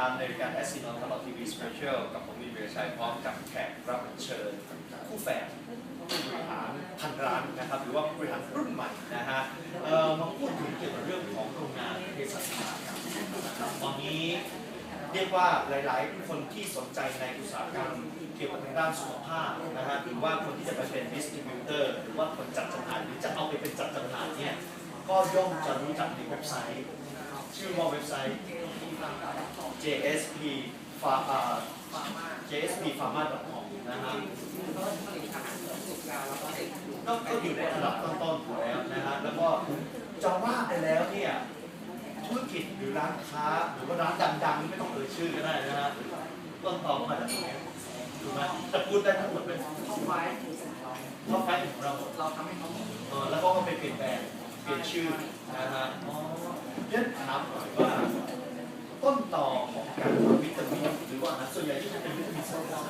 ตามในรายการแอสซินอนตลอดทีวีสเปเชียลกับผมมีเบียชัยพร้อมกับแขกรับเชิญคู่แฝดผู้บริหารพันร้านนะครับ หรือว่าผู้บริหารรุ่นใหม่นะฮะเอ่อมาพูดถึงเกี่ยวกับเรื่องของโรงงานเภสัชกรรมนะครับตอนนี้เรียกว่าหลาย ๆ คนที่สนใจในอุตสาหกรรมเกี่ยวกับทางด้านสุขภาพนะฮะหรือว่าคนที่จะไปเป็นดิสติบิวเตอร์หรือว่าคนจัดจำหน่ายหรือจะเอาไปเป็นจัดจำหน่ายเนี่ยก็ย่อมจะรู้จักในเว็บไซต์ ชื่อว่าเว็บไซต์ JSP Pharma JSP Pharma com นะฮะก็ก็อยู่ในระดับต้นๆอยู่แล้วนะฮะแล้วก็จะว่าไปแล้วเนี่ยธุรกิจหรือร้านค้าหรือว่าร้านดังๆ ไม่ต้องเอ่ยชื่อก็ได้นะฮะต้นตอมาจากตรงนี้ถูกไหมจะพูดได้ทั้งหมดเป็นท็อปไฟว์ท็อปไฟว์ของเราหมดเราทำให้เขาหมดเออแล้วก็ก็ไปเปลี่ยนแปลงเป ลี่ยนชื่อนะฮะเนี่ยถามหน่อยว่าต้นต่อของการทำวิตามินหรือว่าอาหารส่วนใหญ่ที่จะเป็นวิตามินสำคัญ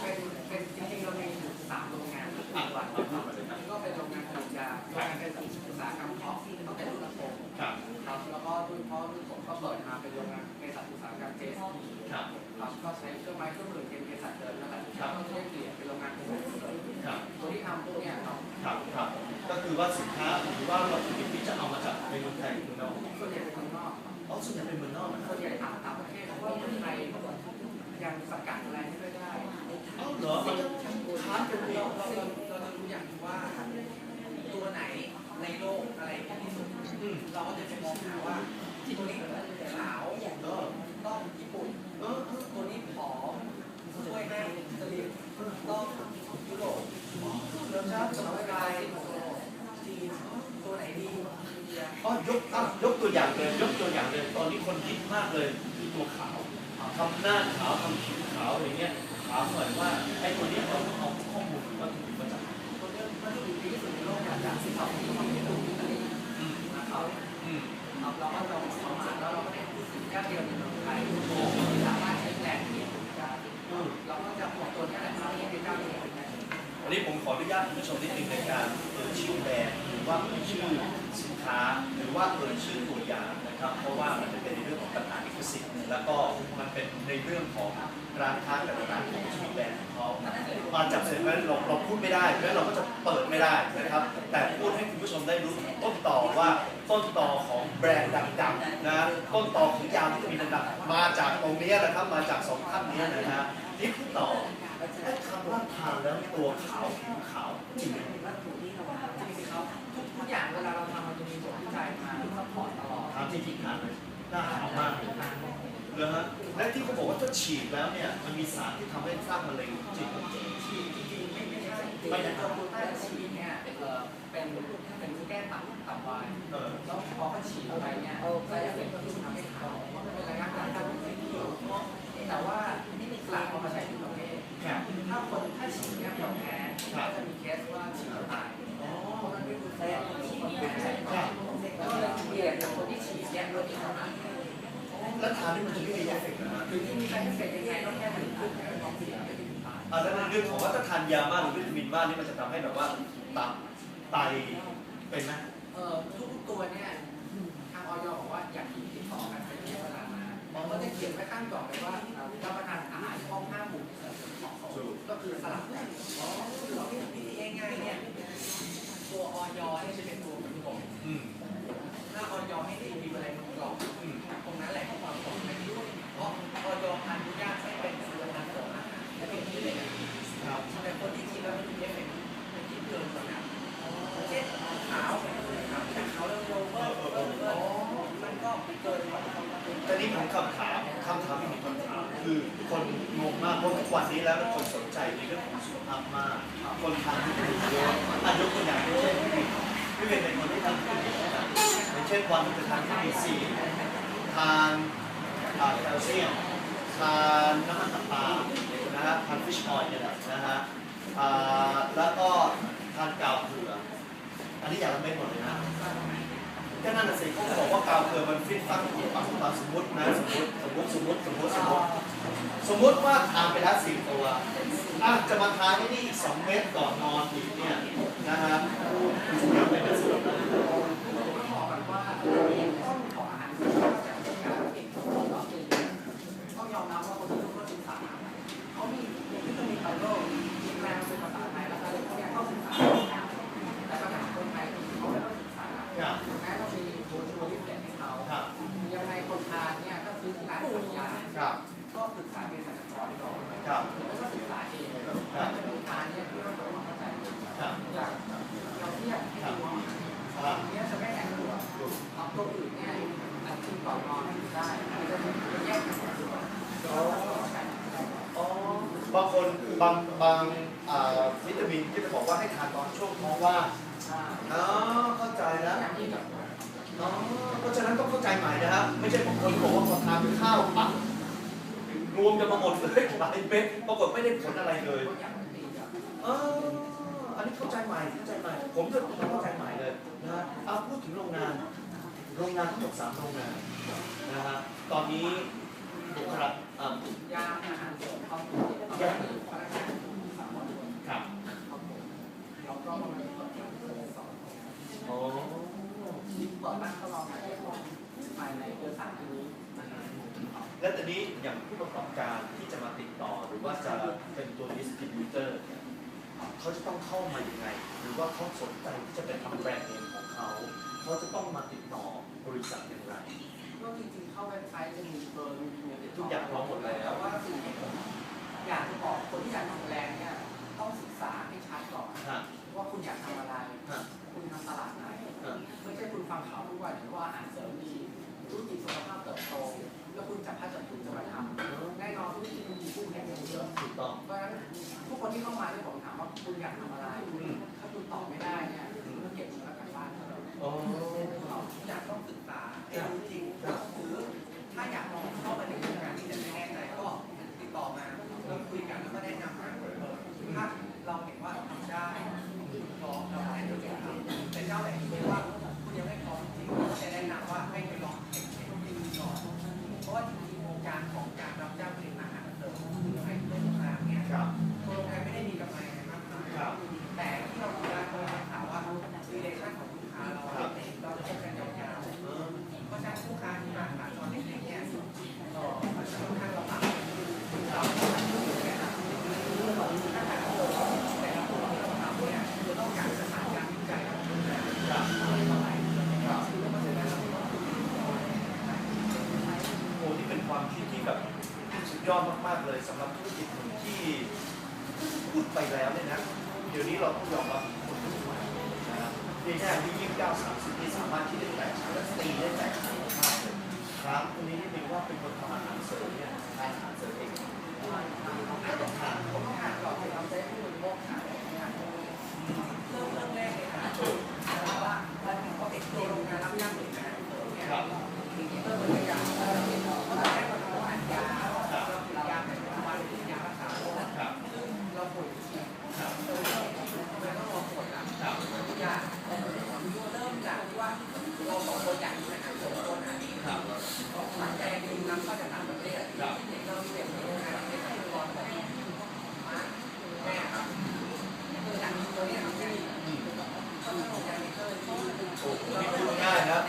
เป็นเป็นจริงๆเรามีสามโรงงานอ่หลักก็เป็นโรงงานผลิตยาโรงงานเป็นอุตสาหกรรมท็อปก็เป็นรุ่นโฟมครับครับแล้วก็รุ่นพ่อรุ่นผมก็เปิดมาเป็นโรงงานในสัตว์อุตสาหกรรมเจสครับก็ใช้เครื่องไม้เครื่องมือเป็นเภสัชเดิมนั่นแหละครับก็จะได้เปลี่ยนเป็นโรงงานเป็น ก็คือว่าสินค้าหรือว่าวัตถุดิบที่จะเอามาจากในเมืองไทยหรือเมืองนอกส่วนใหญ่เป็นเมืองนอกอ๋อส่วนใหญ่เป็นเมืองนอกนะคส่รับวนใหญ่ต่างต่างประเทศเพราะว่าเมืองไทยยังสกัดอะไรไม่ค่อยได้อ๋อเหรอมันค้านกันเราเลยเราเราจะรู้อย่างว่า ตัวไหนในโลกอะไรที่สุดอืมเราก็จะไปมองหาว่าตัวนี้ขาว เออ ต้องญี่ปุ่น เออ ตัวนี้ผอมช่วยให้สลิปต้องยุโรป เริ่มครับ สมัยไกลจีนตัวไหนดีอินเดีย อ๋อยกอะยกตัวอย่างเลยยกตัวอย่างเลยตอนนี้คนฮิต มากเลยคือตัวขาวทำหน้าขาวทำผิวขาวอะไรเงี้ยถามหน่อยว่าไอ้ตัวเนี้ยเราต้องเอาข้อมูลหรือวัตถุดิบมาจากไหนตัวนี้มันจะอยู่ดีที่สุดในโลกจากสิบสองที่เขาไม่ถูกอิตาลีอืมนะครับอืมเราก็ลองเข้ามาแล้วเราก็ได้รู้สึกแค่เดียวในเมืองไทยสามารถใช้แรนด์เดียวกันเราก็จะบอกตัวนี้แหละครับที่เป็นเจ้าเดียวกันวันนี้ผมขออนุญาตคุณผู้ชมนิดนึงในการเอ่ยชื่อแบรนด์หรือว่าชื่อสินค้า หรือว่าเอ่ยชื่อตัวอย่างนะครับ เพราะว่ามันจะเป็น ในเรื่องของปัญหาลิขสิทธิ์แล้วก็มันเป็นในเรื่องของร้านค้าแต่ละร้านของชื่อแบรนด์ของเขามาจับเสร็จแล้วเราเราพูดไม่ได้เพราะฉะนั้นเราก็จะเปิดไม่ได้นะครับ แต่พูดให้คุณผู้ชมได้รู้ต้นต่อว่าต้นต่อของแบรนด์ดังๆนะต้นต่อของยาที่มีดังๆมาจากตรงนี้แหละครับมาจากสองท่านนี้นะฮะนี่คือต่อไอ้คำว่าทานแล้วตัวขาวผิวขาวจริงไหมจริงสิครับทุกทุกอย่างเวลาเราทำมันจะมีบทวิจัยมาซัพพอร์ตตลอดถามจริงๆทานเลยห น้าขาวมากเลยเลยฮะและที่เขาบอกว่าถ้าฉีดแล้วเนี่ย มันมีสารที่ทำให้สร้างมะเร็งจริงไหมฉีดจริงๆไม่ไม่ใช่ไม่ใช่ตัวกูต้าฉีดเนี่ยเออเป็นเป็นแก้ตับตับวายเออแล้วพอเขาฉีดไปเนี่ยก็จะเป็นที่ทำให้ขาวเป็นระยะการทำให้ผิวแต่ว่าไม่มีหลักเอามาใช้ที่ นนี่มันจะไม่มีเอฟเฟกต์นะหรือที่มีใครเอฟเฟกต์ยังไงก็แค่หนึ่งขึ้นแค่ท้องเสียไม่ถึงตายอะแล้วในเรื่องของว่าถ้าทานยามากหรือวิตามินมากนี่มันจะทำให้แบบว่าตับไตเป็นไหมเอ่อทุกตัวเนี่ยทางออยบอกว่าอย่ากินติดต่อกันเป็นระยะเวลานานมันก็จะเขียนไว้ข้างกล่องเลยว่ารับประทานอาหารห้องห้าหมู่ก็คือสลับกันคือเราวิธีง่ายๆเนี่ยตัวออยเนี่ยจะเป็น มันก็เกินกว่าความจำเป็นแต่นี่ผมคำถามคำถามอีกหนึ่งคำถามคือคนงงมากเพราะทุกวันนี้แล้วคนสนใจในเรื่องของสุขภาพมาก คนทานที่ถูกเยอะอะยกตัวอย่างเช่นพี่พี่เป็นเป็นคนที่ทานที่ถูกนะอย่างเช่นวันจะทานที่มีซีทานแคลเซียมทานน้ำมันตับปลานะฮะทานฟิชออยล์เนี่ยแหละนะฮะแล้วก็ทานกาวเกลืออันนี้อย่างละเม็ดหมดเลยนะ ก็นั่นน่ะสิเขาบอกว่ากาวเกลือมันฟิตฟังอยู่ปักปักสมมตินะสมมติสมมติสมมติสมมติสมมติสมมติว่าทานไปแล้วสี่ตัวอะจะมาทานที่นี่อีกสองเม็ดก่อนนอนอีกเนี่ยนะฮะเป็นกระสุนนะ ต้องบอกกันว่าต้นของอาหารที่มาจากการกินของเราคือ อ สัญญา ครับ ก็ปรึกษาเภสัชกรก่อน ครับ แล้วก็ศึกษาเองการดำเนินการเนี่ยที่เราต้องเข้าใจ ครับ อย่างเราเทียบให้ดูว่า อ่า อันเนี้ยจะไม่แข็งตัว ดู เอาตัวอื่นเนี่ยอันที่ต่อนอนได้มันจะแยกกันตัว อ๋ออ๋อ บางคนบางบางอ่าวิตามินที่จะบอกว่าให้ทานตอนช่วงท้องว่างใช่อ๋อเข้าใจแล้วอย่างที่แบบอ๋อเพราะฉะนั้นต้องเข้าใจใหม่นะครับ ไม่ใช่บางคนบอกว่าพอทานข้าวปั๊บรวมกันมาหมดเลยหลายเม็ดปรากฏไม่ได้ผลอะไรเลยตัวอย่างมันตีกับเอออันนี้เข้าใจใหม่เข้าใจใหม่ ผมจะต้องเข้าใจใหม่เลยนะฮะเอาพูดถึงโรงงาน โรงงานทั้งหมดสามโรงงานนะฮะตอนนี้ บุคลากรอ่ายาอาหารเสริมเข้าตัวแยกพนักงานสามคนครับเข้าตัวแล้วก็มันเปิดสองโอ้เปิดบ้านทดลองการทดลองภายในเดือนสามนี้นะครับแล้วตอนนี้อย่างผู้ประกอบการที่จะมาติดต่อหรือว่าจะเป็นตัวดิสติบิวเตอร์เขาจะต้องเข้ามาย่างไง หรือว่าเขาสนใจที่จะเป็นทำแบรนด์เนมของเขาเขาจะต้องมาติดต่อบริษัทอย่างไรก็จริงๆเข้าเว็บไซต์จะมีเบอร์มีอีเมลติดต่ ทุกอย่างพร้อมหมดแล้ว แต่ว่าสิ่งที่ผมอยากจะบอกคนที่อยากทำแบรนด์เนี่ยต้องศึกษาให้ชัดก่อนฮะว่าคุณอยากทำอะไร ฮะคุณทำตลาดไหน ฮะไม่ใช่คุณฟังข่าวทุกวันหรือว่าอาหารเสริมดีธุรกิจสุขภาพเติบโต แล้วคุณจับพลัดจับผลูจะมาทำแน่นอนธุรกิจมันมีคู่แข่งเยอะ ถูกต้อง เพราะฉะนั้นทุกคนที่เข้ามาเนี่ยผมถามว่าคุณอยากทำอะไร อืม ถ้าคุณตอบไม่ได้เนี่ย เดี๋ยวนี้เราต้องยอมรับคนรุ่นใหม่นะครับเพียงแค่อายุยี่สิบเก้าสามสิบที่สามารถที่จะแตกฉานและตีได้แตกฉานมากเลยครับตรงนี้นี่เป็นว่าเป็นคนทำอาหาร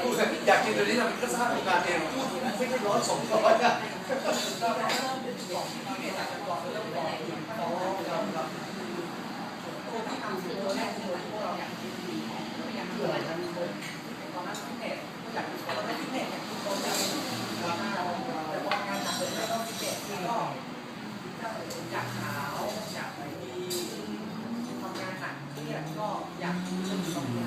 พูดอยากกินตัวนี้ทำก็สร้างโรงงานเองพูดไม่ใช่ร้อยสองร้อยนะเราได้เริ่มบอกที่เมจากก่อนเริ่มบอกของเราเราตัวที่ทำตัวแรกคือพวกเราอยากกินดีไม่อยากกินอะไรนะมีคนตอนนั้นฟิตเนสก็อยากกินตอนนั้นฟิตเนสอยากกินโปรตีนแต่พองานหนักเลยไม่ต้องฟิตเนสก็อยากขาวอยากดีทำงานหนักเครียดก็อยากกินตรงนี้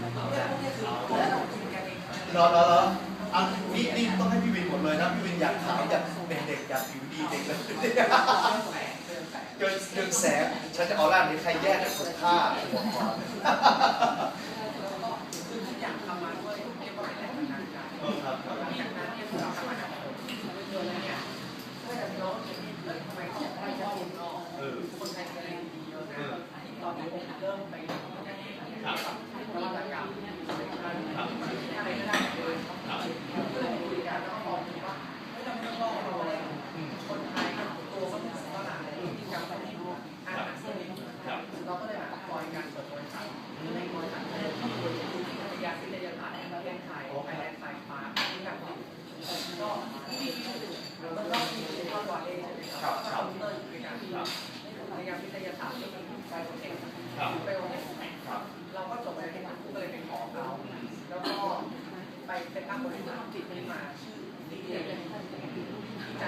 แล้วก็พวกนี้คือแล้วเรากินกันเอง รอรอรออะนี่นี่ต้องให้พี่วินหมดเลยนะพี่วินอยากขาวอยากเด็กๆอยากผิวดีเด็กเลยเกินเกินแสงฉันจะเอาร่างนี้ใครแย่จะถูกฆ่าบอกก่อนคือทุกอย่างทำมาด้วยเรียกว่าเป็นแรงบันดาลใจเออครับครับหลังจากนั้นเนี่ยเราทำมก่องเห็นเฮ้ยทำไมของไทยจะกินเนาะเออคนไทยจะเรียนดีเยอะนะตอนนี้ผมเริ่มไปเรียนรู้จากนวัตกรรมอะไร ไปลงครับเราก็จบไปที่มันเลยไปขอเขาแล้วก็ไปเป็นตั้งบริษัทจิตนี้มาชื่อดีเดีจ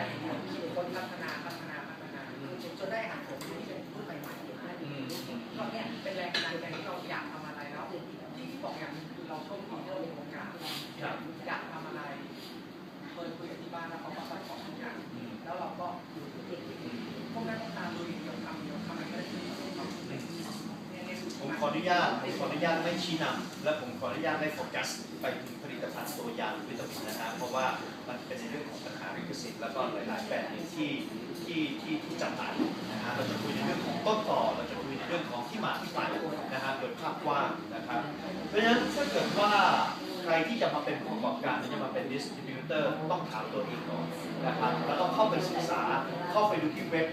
คิดคนพัฒนาพัฒนาพัฒนาจนได้อาหารผมที่เป็นรุ่ใหม่ๆก็เนี่ยเป็นแรงบันดาลใจที่เราอยากทำอะไรแล้วที่บอกอย่างคือเราโชคดีที่เรามีโอกาสอยากทำอะไรเคยคุยกับที่บ้านแล้วเขาก็ไปบอกทุกอย่างแล้วเราก็ ญาตไม่ชี้นำและผมขออนุญาตไม่โฟกัสไปถึงผลิตภัณฑ์ตัวยาหรือวิตามินนะครับเพราะว่ามันเป็นในเรื่องของปัญหาลิขสิทธิ์แล้วก็หลายๆแบบที่ที่ที่ที่จำหน่ายนะฮะเราจะคุยในเรื่องของต้นต่อเราจะคุยในเรื่องของที่มาที่ไปนะฮะโดยภาพกว้างนะครับ เพราะฉะนั้นถ้าเกิดว่าใครที่จะมาเป็นผู้ประกอบการหรือจะมาเป็นดิสติบิวเตอร์ต้องถามตัวเองก่อนนะครับแล้วต้องเข้าไปศึกษาเข้าไปดูที่เว็บ